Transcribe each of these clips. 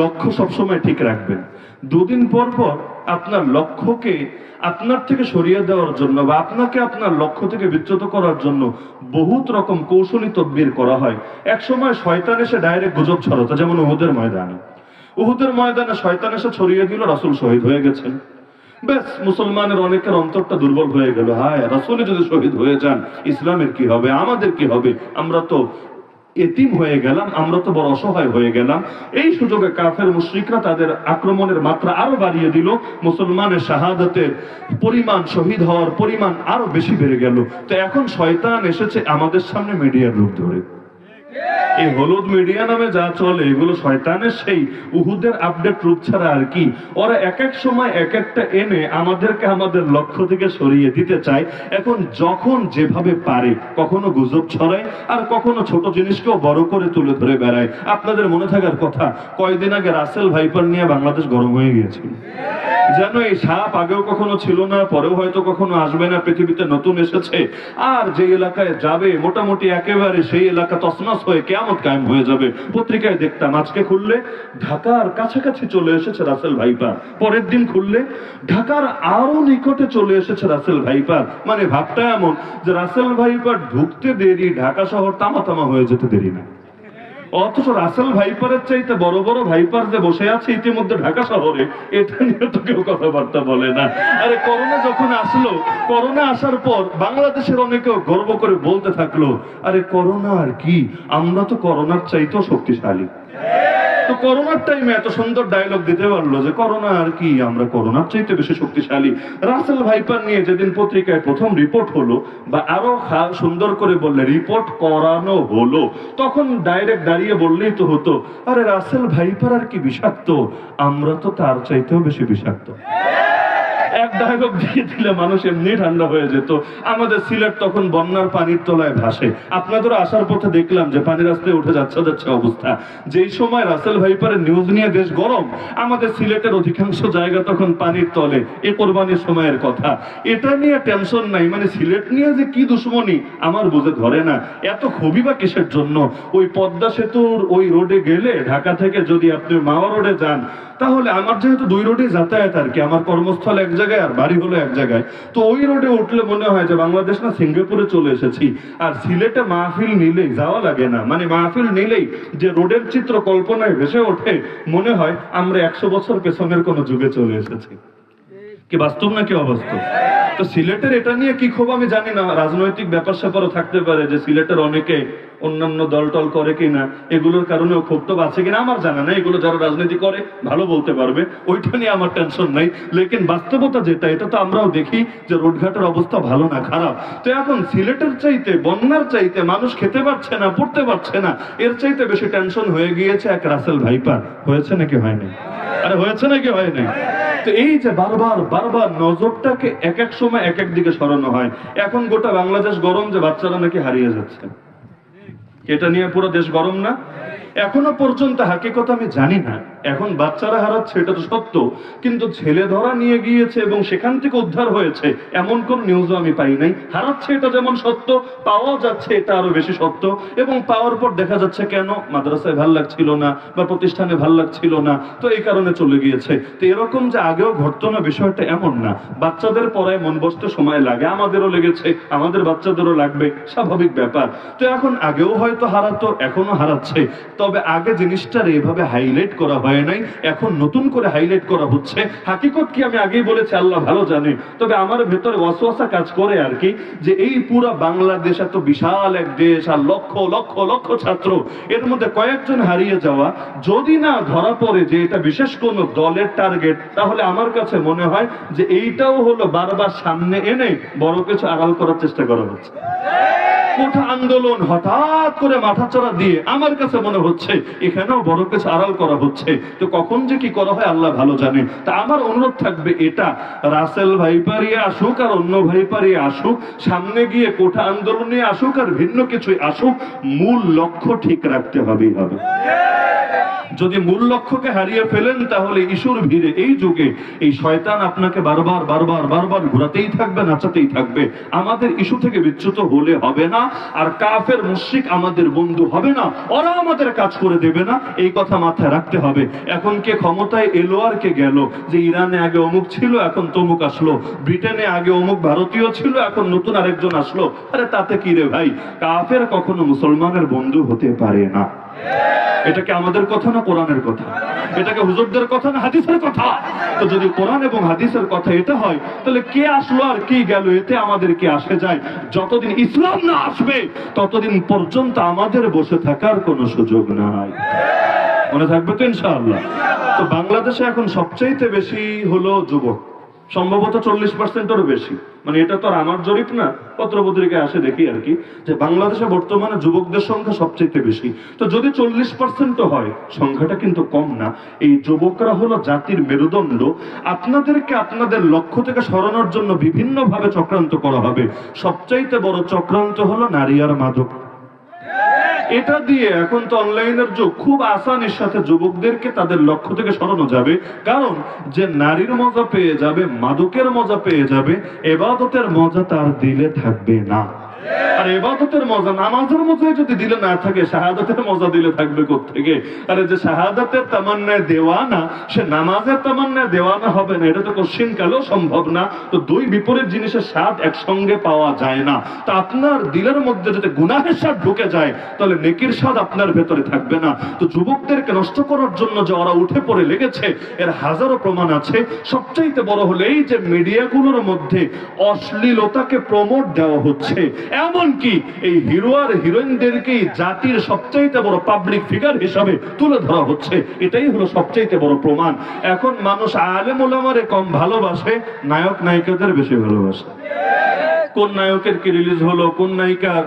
লক্ষ্য সবসময় ঠিক রাখবেন। দুদিন পর পর আপনার লক্ষ্যকে আপনার থেকে সরিয়ে দেওয়ার জন্য বা আপনাকে আপনার লক্ষ্য থেকে বিচ্যুত করার জন্য বহুত রকম কৌশলী তদবির করা হয়। এক সময় শয়তান এসে ডাইরেক্ট গুজব ছড়াতো, যেমন উহুদের ময়দানে। উহুদের ময়দানে শয়তান এসে ছড়িয়ে দিল, রাসুল শহীদ হয়ে গেছেন। ব্যাস, মুসলমানের অনেকের অন্তরটা দুর্বল হয়ে গেল। হায় রাসুলে যদি শহীদ হয়ে যান, ইসলামের কি হবে, আমাদের কি হবে? আমরা তো এতিম হয়ে গেলাম, আমরা তো বড় অসহায় হয়ে গেলাম। এই সুযোগে কাফের মুশ্রিকরা তাদের আক্রমণের মাত্রা আরও বাড়িয়ে দিল, মুসলমানের শাহাদাতের পরিমাণ শহীদ হওয়ার পরিমাণ আরও বেশি বেড়ে গেল। তো এখন শয়তান এসেছে আমাদের সামনে মিডিয়ার রূপ ধরে। এই হলুদ মিডিয়া নামে যা চলে, এগুলো শয়তানের সেই উহুদের আপডেট রূপ ছাড়া আর কি। ওরা এক এক সময় এক একটা এনে আমাদেরকে আমাদের লক্ষ্য থেকে সরিয়ে দিতে চায়। এখন যখন যেভাবে পারে, কখনো গুজব ছড়ায় আর কখনো ছোট জিনিসকেও বড় করে তুলে ধরে বেড়ায়। আপনাদের মনে থাকার কথা, কয়দিন আগে রাসেল ভাইপার নিয়ে বাংলাদেশ গরম হয়ে গিয়েছিল। যেন এই সাপ আগেও কখনো ছিল না, পরেও হয়তো কখনো আসবে না, পৃথিবীতে নতুন এসেছে। আর যে এলাকায় যাবে, মোটামুটি একেবারে সেই এলাকা তসনস হয়ে কেমন কায়েম হয়ে যাবে। পত্রিকায় দেখতাম, আজকে খুললে ঢাকার কাছাকাছি চলে এসেছে রাসেল ভাইপার। পরের দিন খুললে ঢাকার আরও নিকটে চলে এসেছে রাসেল ভাইপার। মানে ভাবটা এমন যে রাসেল ভাইপার ঢুকতে দেরি, ঢাকা শহর তামা তামা হয়ে যেতে দেরি না। অথচ রাসেল ভাইপারের চাইতে বড় বড় ভাইপার যে বসে আছে ইতিমধ্যে ঢাকা শহরে, এটা নিয়ে তো কেউ কথাবার্তা বলে না। আরে করোনা যখন আসলো, করোনা আসার পর বাংলাদেশের অনেকেও গর্ব করে বলতে থাকল, আরে করোনা আর কি? আমরা তো করোনার চাইতেও শক্তিশালী। তো করোনার টাইমে এত সুন্দর ডায়লগ দিতে পারল যে করোনা আর কি, আমরা করোনার চাইতে বেশি শক্তিশালী। রাসেল ভাইপার নিয়ে যেদিন পত্রিকায় প্রথম রিপোর্ট হলো, বা আরও সুন্দর করে বললে রিপোর্ট করানো হলো। তখন ডাইরেক্ট দাঁড়িয়ে বললেই তো হতো, আরে রাসেল ভাইপার আর কি বিষাক্ত? আমরা তো তার চাইতেও বেশি বিষাক্ত। এক ডায়লগ দিয়ে দিলে মানুষ এমনি ঠান্ডা হয়ে যেত। আমাদের সিলেট তখন বন্যার পানির তলায় ভাসে। আপনাদের আসার পথে দেখলাম যে পানি রাস্তায় উঠে যাচ্ছে যাচ্ছে অবস্থা। যেই সময় রাসেল ভাইপারের নিউজ নিয়ে দেশ গরম, আমাদের সিলেটের অধিকাংশ জায়গা তখন পানির তলে। এ কোরবানির সময়ের কথা। এটা নিয়ে টেনশন নাই। মানে সিলেট নিয়ে যে কি দুশ্মনী, আমার বুঝে ধরে না। এত ক্ষোভই বা কিসের জন্য? ওই পদ্মা সেতুর ওই রোডে গেলে ঢাকা থেকে যদি আপনি মাওয়া রোডে যান, তাহলে আমার যেহেতু দুই রোডে যাতায়াত আর কি, আমার কর্মস্থল এক জায়গায় আর বাড়ি হলো এক জায়গায়। তো ওই রোডে উঠলে মনে হয় যে বাংলাদেশ না সিঙ্গাপুরে চলে এসেছি। আর সিলেটে মাহফিল নিলেই যাওয়া লাগে না। মানে মাহফিল নিলেই যে রোডের চিত্র কল্পনায় ভেসে ওঠে, মনে হয় আমরা একশো বছর পেছনের কোনো যুগে চলে এসেছি। কি বাস্তব নাকি অবাস্তব? তো সিলেটের এটা নিয়ে কি ক্ষোভ আমি জানি না, রাজনৈতিক ব্যাপার স্যাপারও থাকতে পারে যে সিলেটের অনেকে অন্যান্য দল টল করে কিনা, এগুলোর কারণেও ক্ষোভ তো আছে কিনা আমার জানা নাই, এগুলো যারা রাজনীতি করে ভালো বলতে পারবে, ওইটা নিয়ে আমার টেনশন নাই। লেকিন বাস্তবতা যেটা, এটা তো আমরাও দেখি যে রোডঘাটের অবস্থা ভালো না খারাপ। তো এখন সিলেটের চাইতে, বন্যার চাইতে মানুষ খেতে পারছে না, পড়তে পারছে না, এর চাইতে বেশি টেনশন হয়ে গিয়েছে এক রাসেল ভাইপার। হয়েছে নাকি হয়নি? আরে হয়েছে নাকি হয়নি? তো এই যে বারবার বারবার নজরটাকে এক এক সময় এক এক দিকে সরানো হয়, এখন গোটা বাংলাদেশ গরম যে বাচ্চারা নাকি হারিয়ে যাচ্ছে। এটা নিয়ে পুরো দেশ গরম না? এখনও পর্যন্ত হাকিকত আমি জানি না। এখন বাচ্চারা হারাচ্ছে, এটা তো সত্য। কিন্তু ছেলে ধরা নিয়ে গিয়েছে এবং সেখান থেকে উদ্ধার হয়েছে, এমন কোন নিউজও আমি পাই নাই। হারাচ্ছে এটা যেমন সত্য, পাওয়া যাচ্ছে এটা আরও বেশি সত্য, এবং পাওয়ার পর দেখা যাচ্ছে কেন? মাদ্রাসায় ভালো লাগছিল না বা প্রতিষ্ঠানে ভালো লাগছিল না, তো এই কারণে চলে গিয়েছে। তো এরকম যে আগেও ঘটতো না, বিষয়টা এমন না। বাচ্চাদের পড়ায় মন বসতে সময় লাগে, আমাদেরও লেগেছে, আমাদের বাচ্চাদেরও লাগবে, স্বাভাবিক ব্যাপার। তো এখন আগেও হয়তো হারাতো এখনও হারাচ্ছে। তবে আগে জিনিসটার এইভাবে হাইলাইট করা হয় নাই, এখন নতুন করে হাইলাইট করা হচ্ছে। হাকিকত কি আমি আগেই বলেছি, আল্লাহ ভালো জানে। তবে আমার ভেতরে ওয়াসওয়াসা কাজ করে আর কি, যে এই পুরো বাংলাদেশ এত বিশাল এক দেশ আর লক্ষ লক্ষ লক্ষ ছাত্র। এর মধ্যে কয়েকজন হারিয়ে যাওয়া। যদি না ধরা পড়ে যে এটা বিশেষ কোনো দলের টার্গেট তাহলে আমার কাছে মনে হয় যে এইটাও হলো বারবার সামনে এনে বড় কিছু আড়াল করার চেষ্টা করা হচ্ছে। কোঠা আন্দোলন হঠাৎ করে মাথাচড়া দিয়ে আমার কাছে মনে হচ্ছে, এখানেও বড় কিছু আড়াল করা হচ্ছে। তো কখন যে কি করা হয় আল্লাহ ভালো জানে। তা আমার অনুরোধ থাকবে এটা, রাসেল ভাইপারি আসুক আর অন্য ভাই পারিয়ে আসুক, সামনে গিয়ে কোঠা আন্দোলনে আসুক আর ভিন্ন কিছুই আসুক, মূল লক্ষ্য ঠিক রাখতে হবেই হবে। যদি মূল লক্ষ্যকে হারিয়ে ফেলেন, তাহলে ইস্যুর ভিড়ে এই যুগে এই শয়তান আপনাকে বারবার বারবার বারবার ঘোরাতেই থাকবে, নাচাতেই থাকবে। আমাদের ইস্যু থেকে বিচ্যুত হলে হবে না, আর কাফের মুশরিক আমাদের বন্ধু হবে না, ওরা আমাদের কাজ করে দেবে না, এই কথা মাথায় রাখতে হবে। এখন কে ক্ষমতায় এলো আর কে গেল? যে ইরানে আগে অমুক ছিল, এখন তমুক আসলো। ব্রিটেনে আগে অমুক ভারতীয় ছিল, এখন নতুন আরেকজন আসলো। আরে তাতে কি রে ভাই? কাফের কখনো মুসলমানের বন্ধু হতে পারে না। এটা কি আমাদের কথা না কোরআনের কথা? এটাকে হুজুরদের কথা না হাদিসের কথা? তো যদি কোরআন এবং হাদিসের কথা এটা হয়, তাহলে কে আসলো আর কি গেল? এতে আমাদের কি আসে যায়? যতদিন ইসলাম না আসবে, ততদিন পর্যন্ত আমাদের বসে থাকার কোনো সুযোগ নাই। মনে থাকবে তো ইনশাআল্লাহ। তো বাংলাদেশে এখন সবচাইতে বেশি হলো যুবক। সম্ভবত চল্লিশ পার্সেন্টেরও বেশি। মানে এটা তো আর আমার জরিপ না পত্র পত্রিকায় আসে দেখি আর কি, যে বাংলাদেশে বর্তমানে যুবকদের সংখ্যা সবচেয়ে বেশি। তো যদি চল্লিশ পার্সেন্টও হয়, সংখ্যাটা কিন্তু কম না। এই যুবকরা হলো জাতির মেরুদণ্ড। আপনাদেরকে আপনাদের লক্ষ্য থেকে সরানোর জন্য বিভিন্নভাবে চক্রান্ত করা হবে। সবচাইতে বড় চক্রান্ত হলো নারী আর মাদক। এটা দিয়ে এখন তো অনলাইনের যুগ। খুব আসানির সাথে যুবকদেরকে তাদের লক্ষ্য থেকে সরানো যাবে। কারণ যে নারীর মজা পেয়ে যাবে, মাদকের মজা পেয়ে যাবে, এবাদতের মজা তার দিলে থাকবে না। আর এবাদতের মজা, নামাজের মজাই যদি দিলে না থাকে, শাহাদাতের মজা দিলে থাকবে থেকে আরে যে শাহাদাতের তামান্নায় দেওয়ানা, সে নামাজের তামান্নায় দেওয়ানা হবে না, এটা তো কোশ্চিন কালেও সম্ভব না। তো দুই বিপরীত জিনিসের স্বাদ একসঙ্গে পাওয়া যায় না। তা আপনার দিলের মধ্যে যদি গুনাহের স্বাদ ঢুকে যায়, তাহলে নেকির স্বাদ আপনার ভেতরে থাকবে না। তো যুবকদেরকে নষ্ট করার জন্য যে ওরা উঠে পড়ে লেগেছে, এর হাজারো প্রমাণ আছে। সবচাইতে বড় হলো এই যে মিডিয়াগুলোর মধ্যে অশ্লীলতাকে প্রমোট দেওয়া হচ্ছে। এমনকি এই হিরো আর হিরোইনদেরকেই জাতির সবচাইতে বড় পাবলিক ফিগার হিসাবে তুলে ধরা হচ্ছে। এটাই হলো সবচাইতে বড় প্রমাণ। এখন মানুষ আলেম ওলামারে কম ভালোবাসে নায়ক নায়িকাদের বেশি ভালোবাসে। কোন নায়কের কি রিলিজ হলো, কোন নায়িকার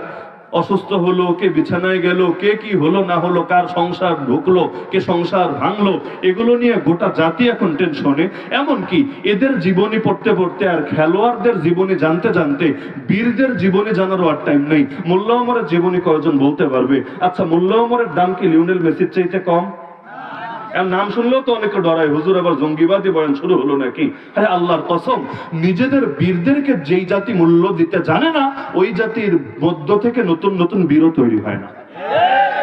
অসুস্থ হলো, কে বিছানায় গেল, কে কি হলো, না হলো, কার সংসার ঢুকলো, কে সংসার ভাঙলো, এগুলো নিয়ে গোটা জাতি এখন টেনশনে। এমনকি এদের জীবনী পড়তে পড়তে আর খেলোয়াড়দের জীবনী জানতে জানতে, বীরদের জীবনী জানারও আর টাইম নেই। মোল্লা অমরের জীবনী কয়জন বলতে পারবে? আচ্ছা মোল্লা অমরের দাম কি লিওনেল মেসির চাইতে কম? নাম শুনলেও তো অনেকে ডরায়। হুজুর আবার জঙ্গিবাদী বয়ান শুরু হলো নাকি? আরে আল্লাহর কসম, নিজেদের বীরদেরকে যেই জাতি মূল্য দিতে জানে না, ওই জাতির মধ্য থেকে নতুন নতুন বীরও তৈরি হয় না।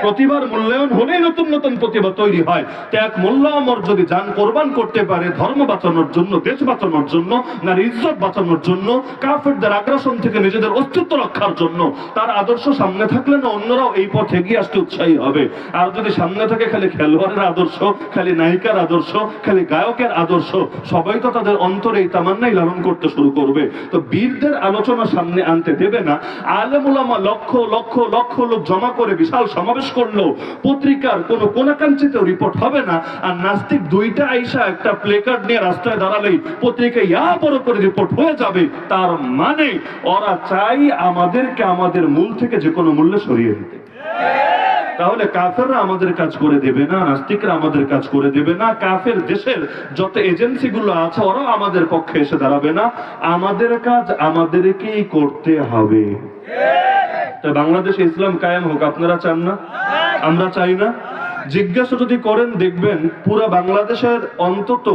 প্রতিবার মূল্যায়ন হলেই নতুন নতুন প্রতিভা তৈরি হয়। ত্যাগ মূল্য অমর যদি যান কোরবান করতে পারে, ধর্ম বাঁচানোর জন্য, দেশ বাঁচানোর জন্য, নারী ইজ্জত বাঁচানোর জন্য, কাফেরদের আগ্রাসন থেকে নিজেদের অস্তিত্ব রক্ষার জন্য, তার আদর্শ সামনে থাকলে না অন্যরাও এই পথ এগিয়ে আসতে উৎসাহী হবে। আর যদি সামনে থাকে খালি খেলোয়াড়ের আদর্শ, খালি নায়িকার আদর্শ, খালি গায়কের আদর্শ, সবাই তো তাদের অন্তরে এই তামান্নাই লালন করতে শুরু করবে। তো বীরদের আলোচনা সামনে আনতে দেবে না। আলেমুলামা লক্ষ লক্ষ লক্ষ লোক জমা করে বিশাল সমাবেশ করল। পত্রিকার কোনো কোনাকাঞ্চিত রিপোর্ট হবে না। আর নাস্তিক দুইটা আইসা একটা প্লে কার্ড নিয়ে রাস্তায় দাঁড়ালেই পত্রিকায় ইয়া বড় করে রিপোর্ট হয়ে যাবে, তার মানে ওরা চাই আমাদেরকে আমাদের মূল থেকে যে কোনো মূল্যে সরিয়ে দিতে। তাহলে কাফেররা আমাদের কাজ করে দেবে না, নাস্তিকরা আমাদের কাজ করে দেবে না। কাফের দেশের যত এজেন্সি গুলো আছে, ওরাও আমাদের পক্ষে এসে দাঁড়াবে না। আমাদের কাজ আমাদেরকেই করতে হবে। তো বাংলাদেশে ইসলাম কায়েম হোক আপনারা চান না? আমরা চাই না? জিজ্ঞাসা যদি করেন, দেখবেন পুরো বাংলাদেশের অন্তত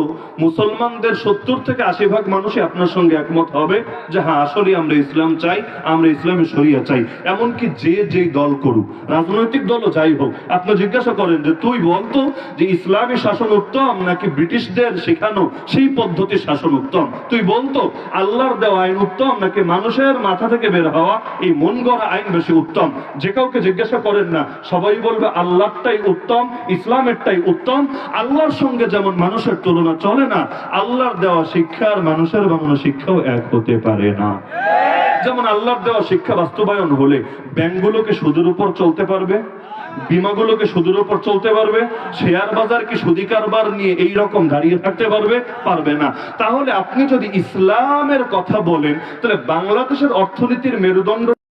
মুসলমানদের সত্তর থেকে আশি ভাগ মানুষই আপনার সঙ্গে একমত হবে যে হ্যাঁ আসলে আমরা ইসলাম চাই, আমরা ইসলামী শরিয়া চাই। এমনকি যে যেই দল করুক, রাজনৈতিক দলও যাই হোক, আপনি জিজ্ঞাসা করেন যে, তুই বলতো যে ইসলামী শাসন উত্তম নাকি ব্রিটিশদের শেখানো সেই পদ্ধতির শাসন উত্তম? তুই বলতো আল্লাহর দেওয়া আইন উত্তম নাকি মানুষের মাথা থেকে বের হওয়া এই মন গড়া আইন বেশি উত্তম? যে কাউকে জিজ্ঞাসা করেন না, সবাই বলবে আল্লাহটাই উত্তম ইসলামেরটাই উত্তম। আল্লাহর সঙ্গে যেমন মানুষের তুলনা চলে না, আল্লাহর দেওয়া শিক্ষা আর মানুষের বানানো শিক্ষাও এক হতে পারে না। যেমন আল্লাহর দেওয়া শিক্ষা বাস্তবায়ন হলে ব্যাংকগুলোকে সুদের উপর চলতে পারবে, বিমাগুলোকে সুদের উপর চলতে পারবে, শেয়ার বাজার কি সুদি কারবার নিয়ে এই রকম দাঁড়িয়ে থাকতে পারবে পারবে না। তাহলে আপনি যদি ইসলামের কথা বলেন, তাহলে বাংলাদেশের অর্থনীতির মেরুদণ্ড